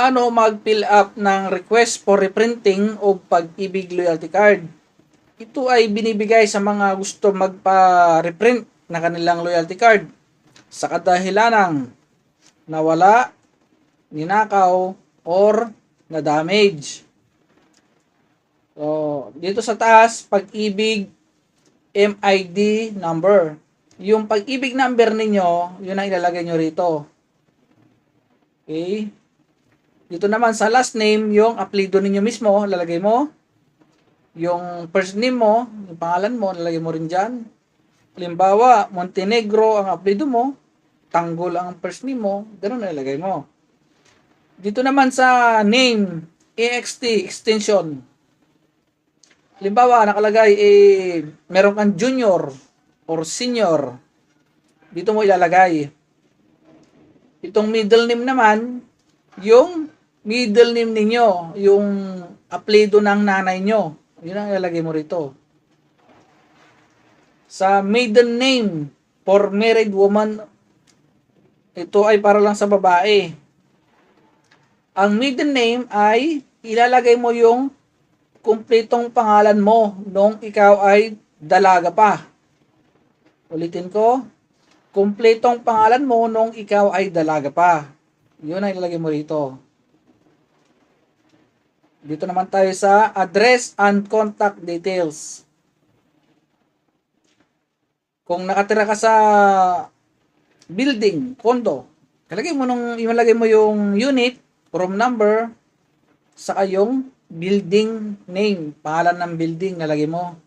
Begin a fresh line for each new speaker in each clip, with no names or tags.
paano mag-fill up ng request for reprinting o pag-ibig loyalty card. Ito ay binibigay sa mga gusto magpa-reprint na kanilang loyalty card sa kadahilanang nawala, ninakaw, or na-damage. So, dito sa taas, pag-ibig MID number. Yung pag-ibig number ninyo, yun ang ilalagay nyo rito. Okay? Dito naman sa last name, yung apelido ninyo mismo, lalagay mo. Yung first name mo, yung pangalan mo, lalagay mo rin dyan. Halimbawa, Montenegro ang apelido mo, Tanggol ang first name mo, ganun na ilagay mo. Dito naman sa name, EXT, extension. Halimbawa, nakalagay, eh, meron kang junior or senior. Dito mo ilalagay. Itong middle name naman, yung middle name ninyo, yung apelido ng nanay nyo. Yun ang ilalagay mo rito. Sa maiden name for married woman, ito ay para lang sa babae. Ang maiden name ay ilalagay mo yung kumpletong pangalan mo nung ikaw ay dalaga pa. Ulitin ko, kumpletong pangalan mo nung ikaw ay dalaga pa. Yun ang ilalagay mo rito. Dito naman tayo sa address and contact details. Kung nakatira ka sa building, condo, ilagay mo nung ilalagay mo yung unit, room number, saka yung building name, pangalan ng building nalagay mo.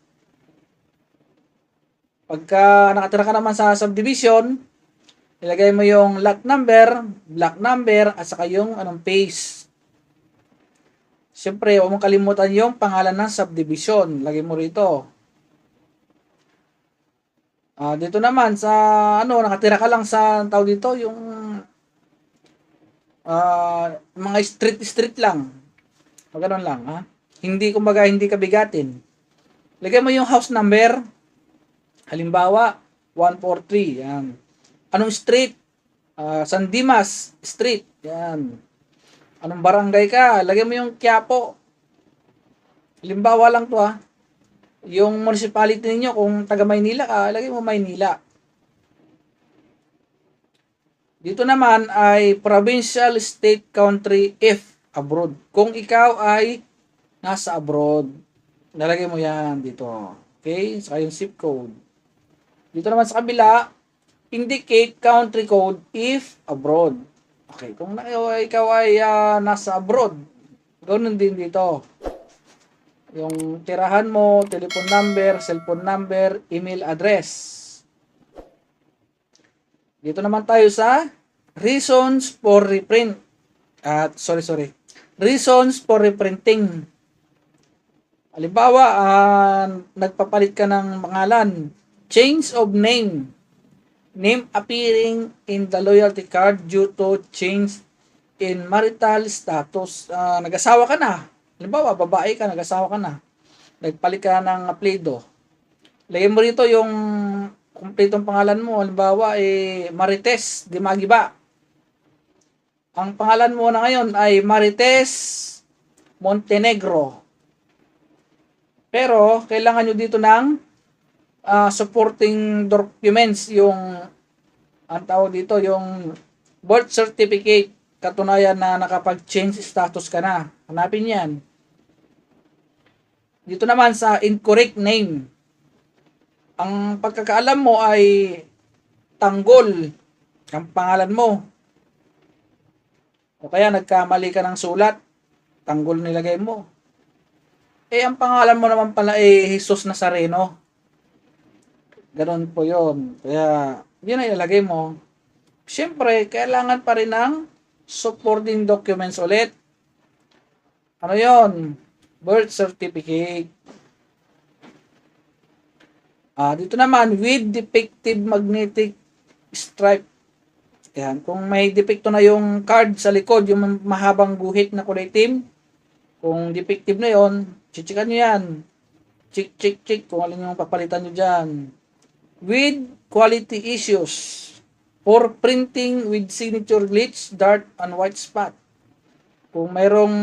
Pagka nakatira ka naman sa subdivision, ilagay mo yung lot number, block number, at saka yung anong phase. Siyempre, huwag mong kalimutan yung pangalan ng subdivision. Lagay mo rito. Ah, dito naman sa ano, nakatira ka lang sa tao dito yung ah, mga street street lang. Magano'n lang, ha? Hindi kumbaga hindi ka bigatin. Lagay mo yung house number. Halimbawa, 143, yan. Anong street? Ah, San Dimas Street, yan. Anong barangay ka? Lagay mo yung Quiapo. Halimbawa lang to ha. Yung municipality ninyo, kung taga Maynila ka, lagay mo Maynila. Dito naman ay provincial, state, country, if abroad. Kung ikaw ay nasa abroad, nalagay mo yan dito. Okay? Saka yung zip code. Dito naman sa kabila, indicate country code if abroad. Okay, kung ikaw ay ah, nasa abroad, ganoon din dito. Yung tirahan mo, telephone number, cellphone number, email address. Dito naman tayo sa reasons for reprint. At sorry, sorry. Reasons for reprinting. Halimbawa, ah, nagpapalit ka ng pangalan. Change of name. Name appearing in the loyalty card due to change in marital status. Ah, nag-asawa ka na. Halimbawa, babae ka, nag-asawa ka na. Nagpalit ka ng apelido. Lagay mo rito yung kumpletong pangalan mo. Halimbawa, eh, Marites di Magiba. Ang pangalan mo na ngayon ay Marites Montenegro. Pero, kailangan nyo dito ng ah, supporting documents, yung ang tawag dito, yung birth certificate, katunayan na nakapag-change status ka na. Hanapin yan. Dito naman sa incorrect name. Ang pagkakaalam mo ay tanggol ang pangalan mo. O kaya nagkamali ka ng sulat, tanggol nilagay mo. Eh, ang pangalan mo naman pala ay Jesus Nazareno. Ganon po yon. Kaya, yun ang ilagay mo. Siyempre, kailangan pa rin ng supporting documents ulit. Ano yon? Birth certificate. Ah, dito naman, with defective magnetic stripe. Yan. Kung may depekto na yung card sa likod, yung mahabang guhit na kulay team, kung defective na yon, chichikan nyo yan. Check, check, check kung alin yung papalitan nyo dyan. With quality issues for printing with signature glitch, dart, and white spot. Kung mayroong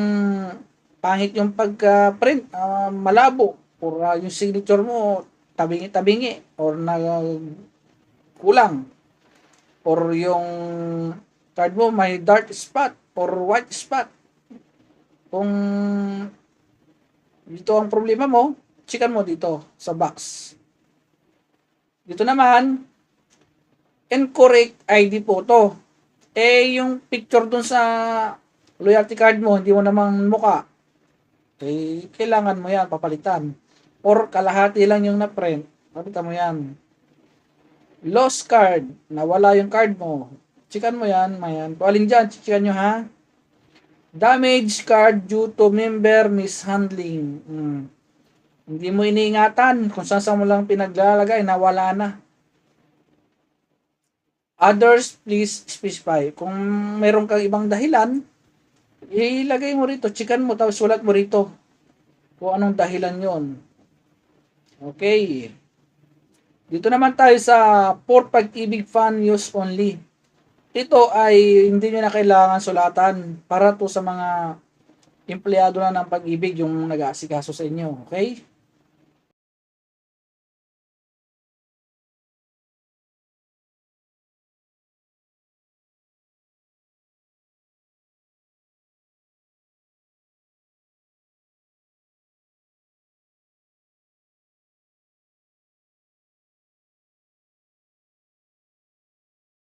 pangit yung pagka-print, ah, malabo, or ah, yung signature mo, tabingi-tabingi, or na kulang, or yung card mo may dark spot, or white spot. Kung dito ang problema mo, checkan mo dito sa box. Dito naman, incorrect ID photo. Eh, yung picture dun sa loyalty card mo, hindi mo namang muka. Eh, kailangan mo yan, papalitan. Or kalahati lang yung na-print, papalitan mo yan. Lost card, nawala yung card mo. Checkan mo yan, mayan. Kung alin dyan, checkan nyo ha. Damage card due to member mishandling. Hmm. Hindi mo iniingatan kung saan mo lang pinaglalagay, nawala na. Others, please specify. Kung meron kang ibang dahilan, ilagay mo rito, chikan mo, tapos sulat mo rito kung anong dahilan yon. Okay. Dito naman tayo sa for pag-ibig fan use only. Ito ay hindi nyo na kailangan sulatan para to sa mga empleyado na ng pag-ibig yung nag-aasikaso sa inyo. Okay?